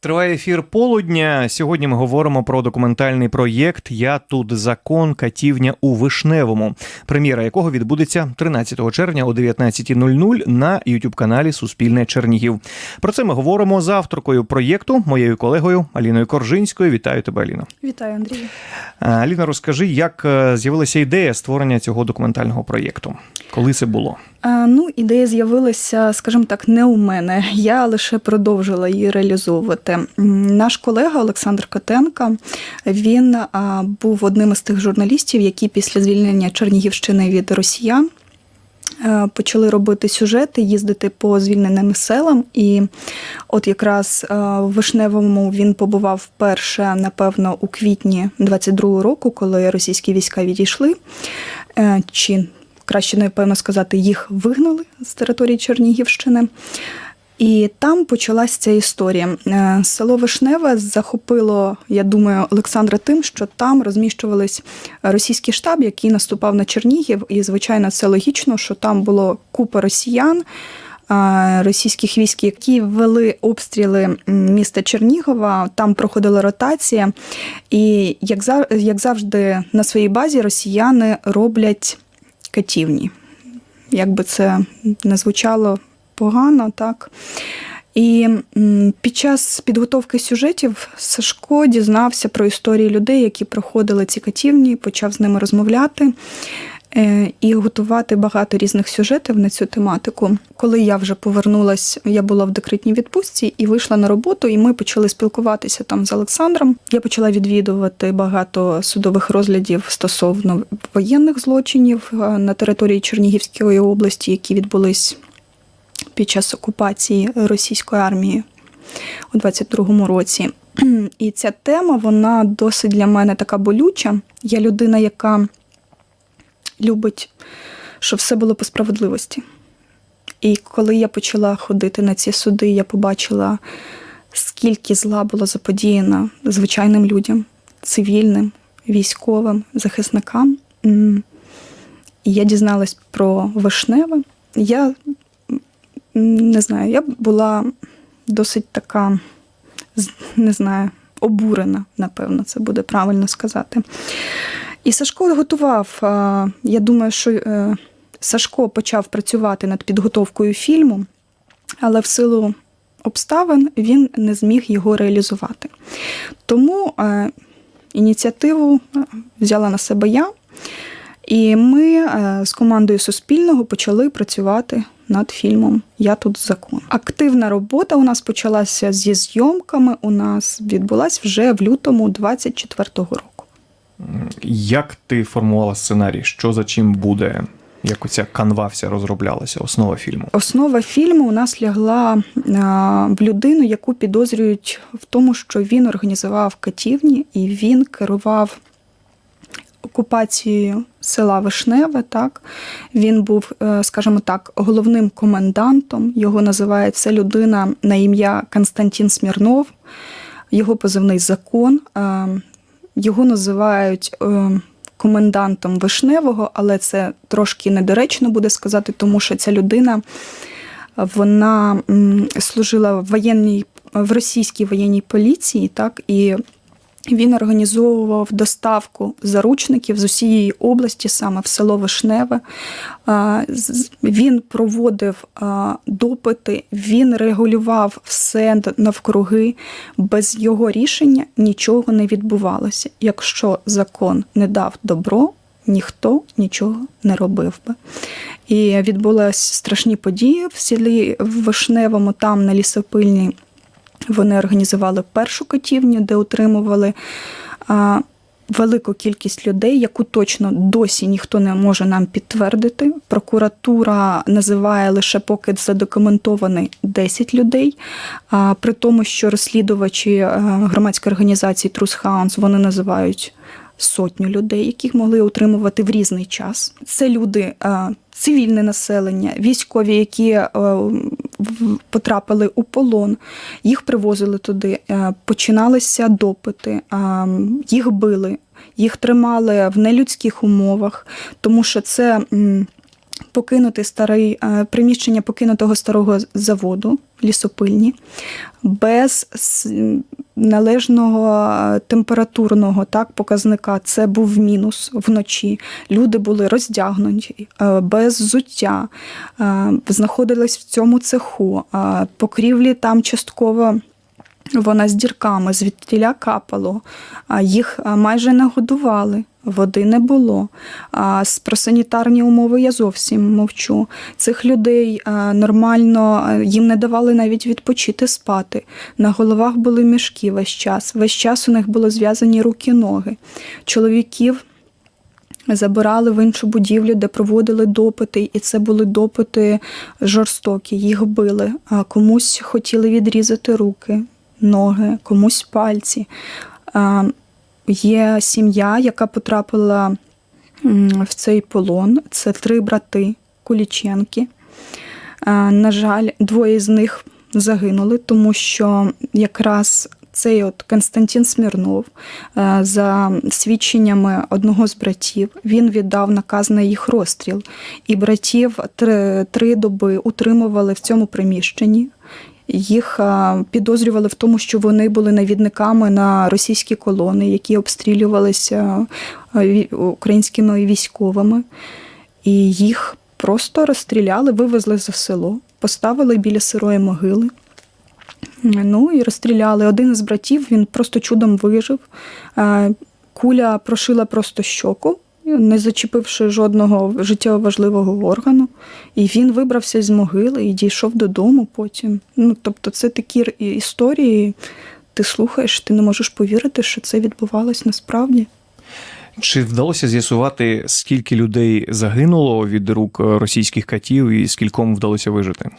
Триває ефір полудня. Сьогодні ми говоримо про документальний проєкт Я тут закон катівня у Вишневому, прем'єра якого відбудеться 13 червня о 19.00 на youtube каналі Суспільне Чернігів. Про це ми говоримо з авторкою проєкту, моєю колегою Аліною Коржинською. Вітаю тебе, Аліно. Вітаю, Андрію. Аліна, розкажи, як е, з'явилася ідея створення цього документального проєкту? Коли це було? А, ну, ідея з'явилася, скажімо так, не у мене. Я лише продовжила її реалізовувати. М, Наш колега Олександр Котенко він був одним із тих журналістів, які після звільнення Чернігівщини від росіян. е, Почали робити сюжети, їздити по звільненим селам. І от якраз е, в Вишневому він побував вперше, напевно, у квітні 22-го року, коли російські війська відійшли. Е, Чи краще, напевно, сказати, їх вигнали з території Чернігівщини. І там почалась ця історія. Е, Село Вишневе захопило, я думаю, Олександра тим, що там розміщувались російський штаб, який наступав на Чернігів. І, звичайно, це логічно, що там було купа росіян. е, Російських військ, які вели обстріли міста Чернігова, там проходила ротація, і як як завжди на своїй базі росіяни роблять катівні. Як би це не звучало погано, так. І під час підготовки сюжетів Сашко дізнався про історії людей, які проходили ці катівні, почав з ними розмовляти е, і готувати багато різних сюжетів на цю тематику. Коли я вже повернулась, я була в декретній відпустці і вийшла на роботу, і ми почали спілкуватися там з Олександром. Я почала відвідувати багато судових розглядів стосовно воєнних злочинів е, на території Чернігівської області, які відбулись під час окупації російської армії у 22-му році. І ця тема, вона досить для мене така болюча. Я людина, яка любить, щоб все було по справедливості. І коли я почала ходити на ці суди, я побачила, скільки зла було заподіяно звичайним людям, цивільним, військовим, захисникам. І я дізналась про Вишневе. Я не знаю, я була досить така, не знаю, обурена, напевно, це буде правильно сказати. І Сашко готував. Я думаю, що е, Сашко почав працювати над підготовкою фільму, але в силу обставин він не зміг його реалізувати. Тому е, ініціативу е, взяла на себе я. І ми е, з командою Суспільного почали працювати над фільмом Я тут закон. Активна робота у нас почалася зі зйомками. У нас відбулась вже в лютому 24-го року. Як ти формувала сценарій? Що за чим буде? Як оця канва вся розроблялася, основа фільму? Основа фільму у нас лягла в людину, яку підозрюють в тому, що він організував катівні і він керував окупацією села Вишневе. Так він був, е, скажімо так, головним комендантом. Його називають це людина на ім'я Константин Смірнов, його позивний закон. Е, Його називають е, комендантом Вишневого, але це трошки недоречно буде сказати, тому що ця людина вона служила в воєнній в російській воєнній поліції, так і він організовував доставку заручників з усієї області, саме в село Вишневе. Він проводив допити, він регулював все навкруги. Без його рішення нічого не відбувалося. Якщо закон не дав добро, ніхто нічого не робив би. І відбулись страшні події в селі Вишневому, там на лісопильні. Вони організували першу котівню, де утримували велику кількість людей, яку точно досі ніхто не може нам підтвердити. Прокуратура називає лише поки задокументований 10 людей. А, при тому, що розслідувачі е, громадської організації Трус Хаунс вони називають сотню людей, яких могли утримувати в різний час. Це люди. е, Цивільне населення, військові, які е, потрапили у полон, їх привозили туди, е, починалися допити, е, їх били, їх тримали в нелюдських умовах, тому що це покинути старий е, приміщення покинутого старого заводу лісопильні без належного е, температурного так, показника. Це був мінус вночі. Люди були роздягнуті, е, без взуття, знаходились в цьому цеху. Покрівлі там частково. Вона з дірками, звідтіля капало, їх майже не годували, води не було. Про санітарні умови я зовсім мовчу. Цих людей нормально їм не давали навіть відпочити спати. На головах були мішки весь час. Весь час у них були зв'язані руки, ноги. Чоловіків забирали в іншу будівлю, де проводили допити, і це були допити жорстокі. Їх били. А комусь хотіли відрізати руки, ноги, комусь пальці. Є сім'я, яка потрапила в цей полон. Це три брати Куліченки. На жаль, двоє з них загинули, тому що якраз цей от Константин Смірнов, за свідченнями одного з братів, він віддав наказ на їх розстріл. І братів три, три доби утримували в цьому приміщенні. Їх е, підозрювали в тому, що вони були навідниками на російські колони, які обстрілювалися е, українськими військовими. І їх просто розстріляли, вивезли за село, поставили біля сирої могили. Ну і розстріляли. Один із братів він просто чудом вижив. Е, Куля прошила просто щоку, не зачепивши жодного життєво важливого органу. І він вибрався з могили і дійшов додому потім. Ну, тобто, це такі історії. Ти слухаєш, ти не можеш повірити, що це відбувалось насправді. Чи вдалося з'ясувати, скільки людей загинуло від рук е, російських катів і скільком вдалося вижити?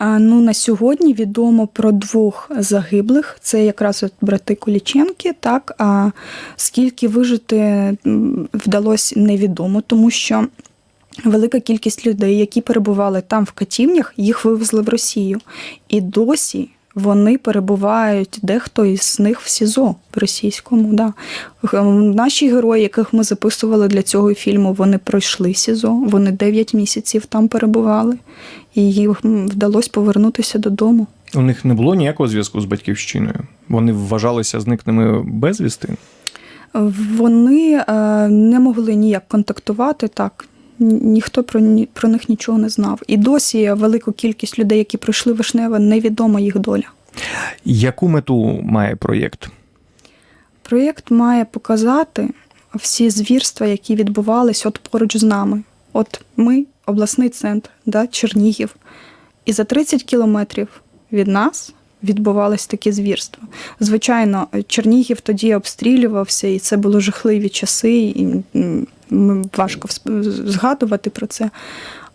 А, Ну, на сьогодні відомо про двох загиблих. Це якраз от брати Коліченки. Так, а скільки вижити вдалося невідомо, тому що велика кількість людей, які перебували там в катівнях, їх вивезли в Росію. І досі вони перебувають дехто із них в СІЗО в російському. Да. Наші герої, яких ми записували для цього фільму, вони пройшли СІЗО, вони 9 місяців там перебували, і їм вдалося повернутися додому. У них не було ніякого зв'язку з батьківщиною. Вони вважалися зникненими безвісти. Вони е, не могли ніяк контактувати так. Ні- Ніхто про, ні- про них нічого не знав. І досі велику кількість людей, які пройшли вишневе, невідома їх доля. Яку мету має проєкт? Проєкт має показати всі звірства, які відбувались от поруч з нами. От ми, обласний центр, да, Чернігів. І за 30 кілометрів від нас відбувались такі звірства. Звичайно, Чернігів тоді обстрілювався, і це були жахливі часи, і важко згадувати про це.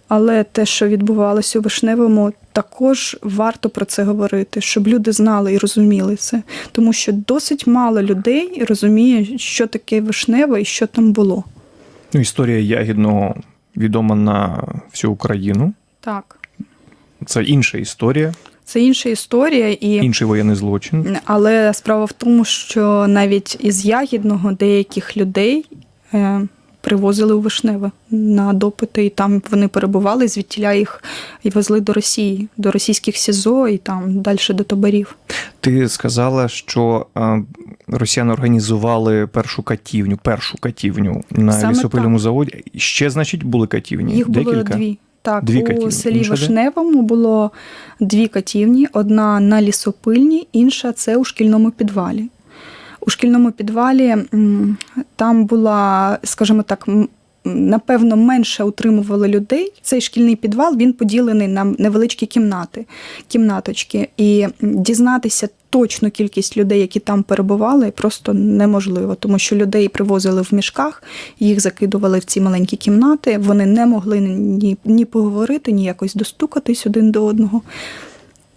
Але те, що відбувалося у Вишневому, також варто про це говорити, щоб люди знали і розуміли це. Тому що досить мало людей розуміє, що таке Вишневе і що там було. Ну, історія ягідного відома на всю Україну. Так, Це інша історія, це інша історія, і інший воєнний злочин. але справа в тому, що навіть із Ягідного деяких людей. Е, Привозили у Вишневе на допити, і там вони перебували, звідтіля їх і везли до Росії, до російських СІЗО і там далі до таборів. Ти сказала, що е, росіяни організували першу катівню, першу катівню на Саме лісопильному заводі. Ще, значить, були катівні. Їх було Декілька. дві. Так, Дві у катівні. селі Інша де? Вишневому було дві катівні: одна на лісопильні, інша це у шкільному підвалі. У шкільному підвалі там була, скажімо так, напевно, менше утримували людей. Цей шкільний підвал він поділений на невеличкі кімнати, кімнаточки. І дізнатися точну кількість людей, які там перебували, просто неможливо, тому що людей привозили в мішках, їх закидували в ці маленькі кімнати. Вони не могли ні, ні поговорити, ні якось достукатись один до одного.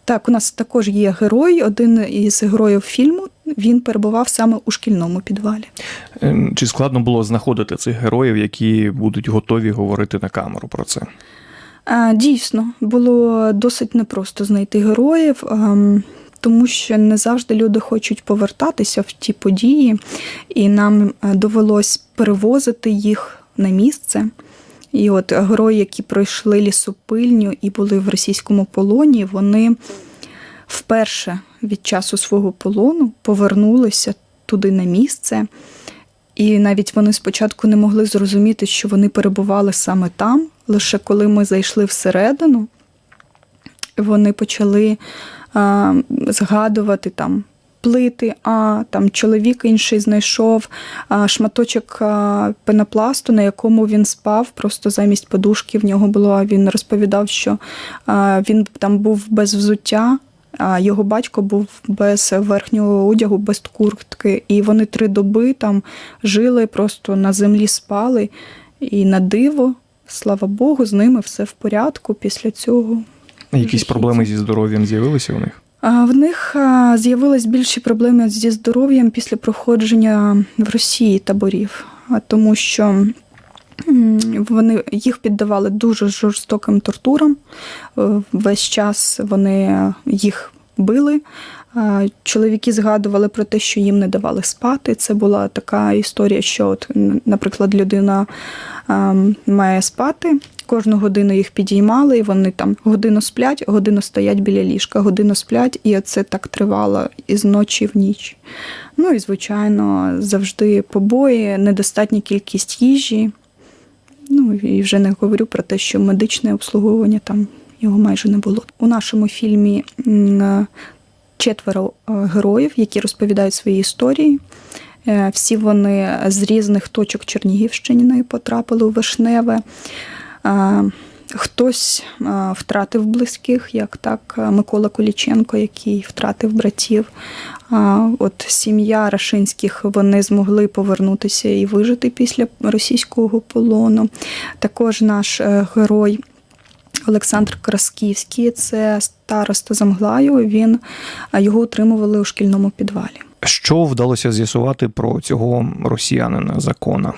Так, у нас також є герой, один із героїв фільму. Він перебував саме у шкільному підвалі. Е, Чи складно було знаходити цих героїв, які будуть готові говорити на камеру про це? Дійсно, було досить непросто знайти героїв, ем, тому що не завжди люди хочуть повертатися в ті події, і нам е, довелось перевозити їх на місце. І от герої, які пройшли лісопильню і були в російському полоні, вони вперше від часу свого полону повернулися туди на місце. І навіть вони спочатку не могли зрозуміти, що вони перебували саме там. Лише коли ми зайшли всередину, вони почали а, згадувати там плити, а там чоловік інший знайшов шматочок пенопласту, на якому він спав, просто замість подушки в нього було. Він розповідав, що він там був без взуття. А його батько був без верхнього одягу, без куртки. І вони три доби там жили, просто на землі спали. І на диво, слава Богу, з ними все в порядку після цього. Якісь проблеми зі здоров'ям з'явилися у них? В них з'явились більші проблеми зі здоров'ям після проходження в Росії таборів, тому що вони їх піддавали дуже жорстоким тортурам. Е, Весь час вони їх били. Чоловіки згадували про те, що їм не давали спати. Це була така історія, що, от, наприклад, людина має спати. Кожну годину їх підіймали, і вони там годину сплять, годину стоять біля ліжка, годину сплять, і це так тривало із ночі в ніч. Ну і, звичайно, завжди побої, недостатня кількість їжі. Ну і вже не говорю про те, що медичне обслуговування там його майже не було. У нашому фільмі четверо е, героїв, які розповідають свої історії. Е, Всі вони з різних точок Чернігівщини потрапили у Вишневе. Хтось втратив близьких, як так Микола Коліченко, який втратив братів. От сім'я Рашинських вони змогли повернутися і вижити після російського полону. Також наш е, герой Олександр Красківський, це староста Замглаю. Він його утримували у шкільному підвалі. Що вдалося з'ясувати про цього росіянина закона?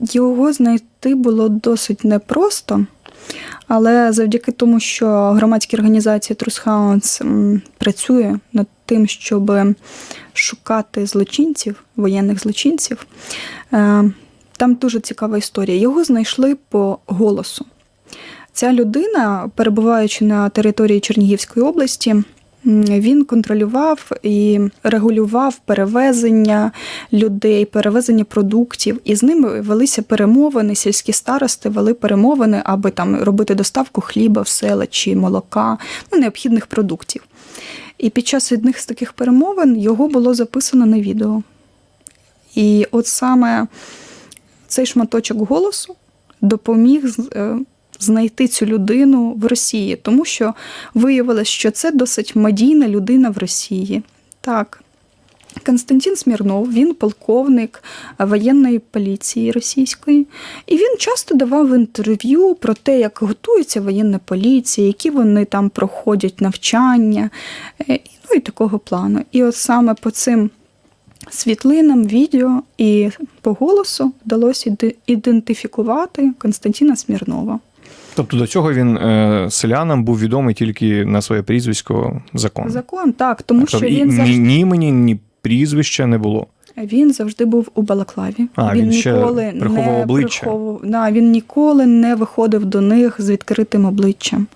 Його знайти було досить непросто, але завдяки тому, що громадська організація Трусхаунс працює над тим, щоб шукати злочинців, воєнних злочинців, е, там дуже цікава історія. Його знайшли по голосу. Ця людина, перебуваючи на території Чернігівської області, він контролював і регулював перевезення людей, перевезення продуктів, і з ними велися перемовини. Сільські старости вели перемовини, аби там робити доставку хліба в села чи молока, ну, необхідних продуктів. І під час одних з таких перемовин його було записано на відео. І от саме цей шматочок голосу допоміг е, знайти цю людину в Росії, тому що виявилось, що це досить медійна людина в Росії. Так. Константин Смірнов, він полковник воєнної поліції російської, і він часто давав інтерв'ю про те, як готується воєнна поліція, які вони там проходять навчання, е, ну і такого плану. І от саме по цим світлинам, відео і по голосу вдалося ідентифікувати Константина Смірнова. Тобто до цього він е, селянам був відомий тільки на своє прізвисько закон. Закон, так, тому Тобто що він ні, завжди, ні імені, ні прізвища не було. він завжди був у Балаклаві. А, він ще приховував не обличчя. приховував- да, він ніколи не виходив до них з відкритим обличчям.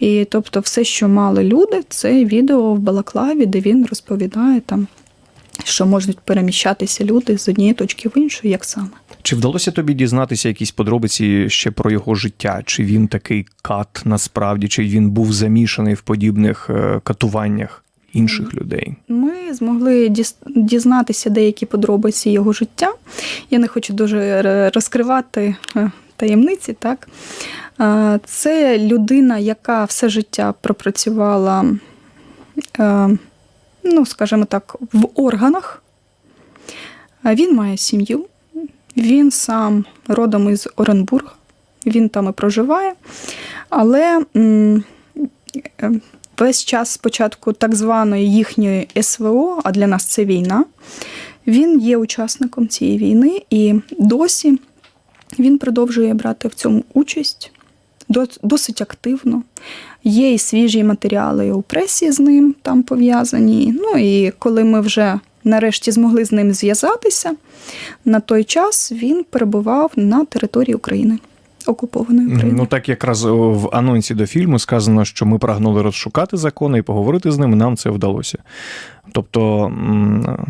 І тобто, все, що мали люди, це відео в Балаклаві, де він розповідає там, що можуть переміщатися люди з однієї точки в іншу, як саме. Чи вдалося тобі дізнатися якісь подробиці ще про його життя? Чи він такий кат насправді, чи він був замішаний в подібних е, катуваннях інших людей? Ми змогли дізнатися деякі подробиці його життя. Я не хочу дуже розкривати е, таємниці. Так? Е, Це людина, яка все життя пропрацювала, е, ну, скажімо так, в органах. Е, Він має сім'ю, він сам родом із Оренбурга, він там і проживає. Але е, весь час спочатку так званої їхньої СВО, а для нас це війна, він є учасником цієї війни і досі він продовжує брати в цьому участь досить активно. Є і свіжі матеріали у пресі з ним там пов'язані. Ну і коли ми вже нарешті змогли з ним зв'язатися, на той час він перебував на території України. окупованої України. Ну так якраз в анонсі до фільму сказано, що ми прагнули розшукати закони і поговорити з ними. Нам це вдалося. Тобто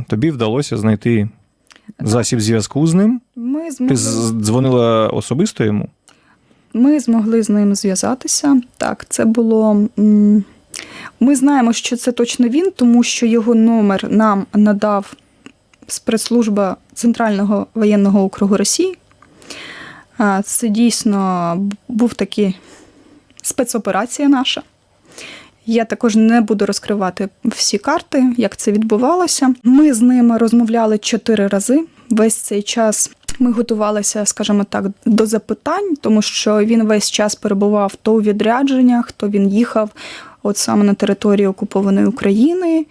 тобі вдалося знайти засіб зв'язку з ним. Ми змогли, з- дзвонила особисто йому? ми змогли з ним зв'язатися. Так, це було. м, Ми знаємо, що це точно він, тому що його номер нам надав спецслужба Центрального воєнного округу Росії. Це дійсно був такий спецоперація наша. Я також не буду розкривати всі карти, як це відбувалося. Ми з ними розмовляли чотири рази. Весь цей час ми готувалися, скажімо так, до запитань, тому що він весь час перебував то у відрядженнях, то він їхав от саме на території окупованої України.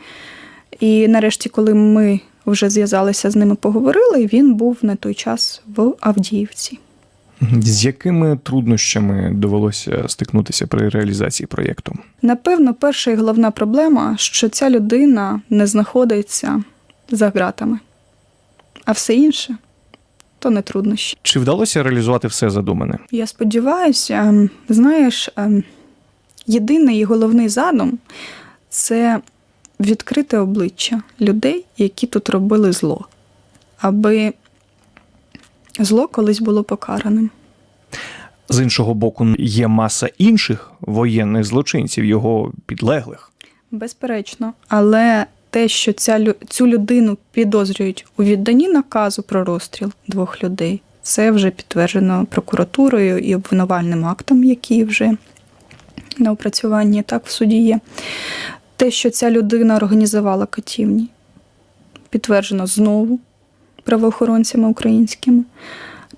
І нарешті, коли ми вже зв'язалися з ними, поговорили, він був на той час в Авдіївці. З якими труднощами довелося стикнутися при реалізації проєкту? Напевно, перша і головна проблема, що ця людина не знаходиться за ґратами, а все інше то не труднощі. Чи вдалося реалізувати все задумане? Я сподіваюся, ем, знаєш, ем, єдиний і головний задум це відкрите обличчя людей, які тут робили зло, аби зло колись було покараним. З іншого боку, є маса інших воєнних злочинців, його підлеглих. Безперечно, але те, що ця, цю людину підозрюють у відданні наказу про розстріл двох людей, це вже підтверджено прокуратурою і обвинувальним актом, який вже на опрацюванні так в суді є. Те, що ця людина організувала катівні, підтверджено знову правоохоронцями українськими.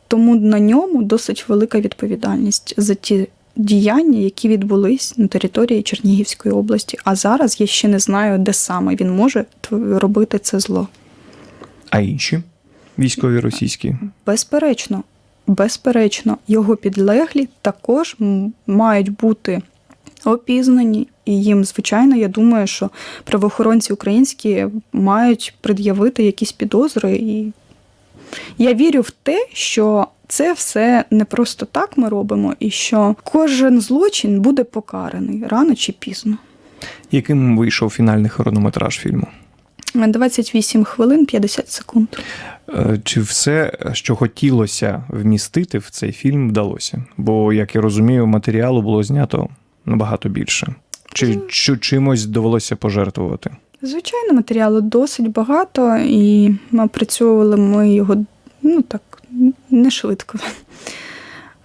Тому на ньому досить велика відповідальність за ті діяння, які відбулись на території Чернігівської області. А зараз я ще не знаю, де саме він може робити це зло. А інші військові російські. Безперечно, безперечно, його підлеглі також мають бути опізнані, і їм, звичайно, я думаю, що правоохоронці українські мають пред'явити якісь підозри. І я вірю в те, що це все не просто так ми робимо, і що кожен злочин буде покараний рано чи пізно. Яким вийшов фінальний хронометраж фільму? 28 хвилин 50 секунд. Е, Чи все, що хотілося вмістити в цей фільм, вдалося? Бо, як я розумію, матеріалу було знято набагато більше. Чи, чи чимось довелося пожертвувати? Звичайно, матеріалу досить багато, і ми опрацьовували ми його ну так, не швидко.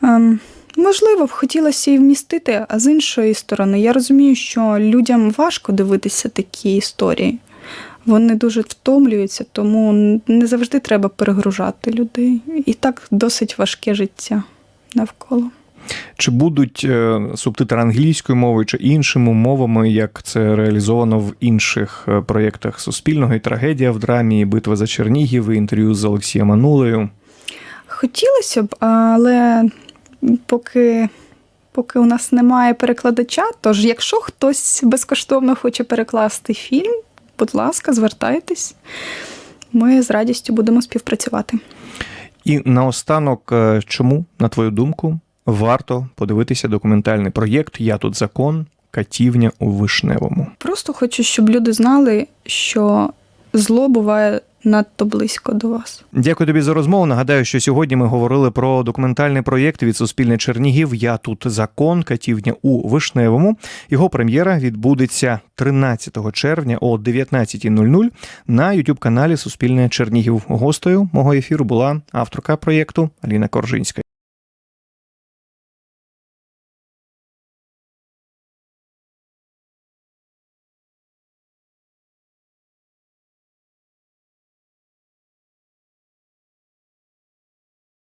Ем, можливо, б хотілося і вмістити, а з іншої сторони, я розумію, що людям важко дивитися такі історії. Вони дуже втомлюються, тому не завжди треба перегружати людей. І так досить важке життя навколо. Чи будуть е, субтитри англійською мовою чи іншими мовами, як це реалізовано в інших е, проєктах Суспільного і трагедія в драмі, і битва за Чернігів, і інтерв'ю з Олексієм Анулею? Хотілося б, але поки, поки у нас немає перекладача, тож якщо хтось безкоштовно хоче перекласти фільм, будь ласка, звертайтесь. Ми з радістю будемо співпрацювати. І наостанок, е, чому, на твою думку, варто подивитися документальний проєкт Я тут закон, катівня у вишневому. Просто хочу, щоб люди знали, що зло буває надто близько до вас. Дякую тобі за розмову. Нагадаю, що сьогодні ми говорили про документальний проєкт від Суспільне Чернігів. Я тут закон, катівня у вишневому. Його прем'єра відбудеться 13 червня о 19.00 на youtube каналі Суспільне Чернігів. Гостею мого ефіру була авторка проєкту Аліна Коржинська.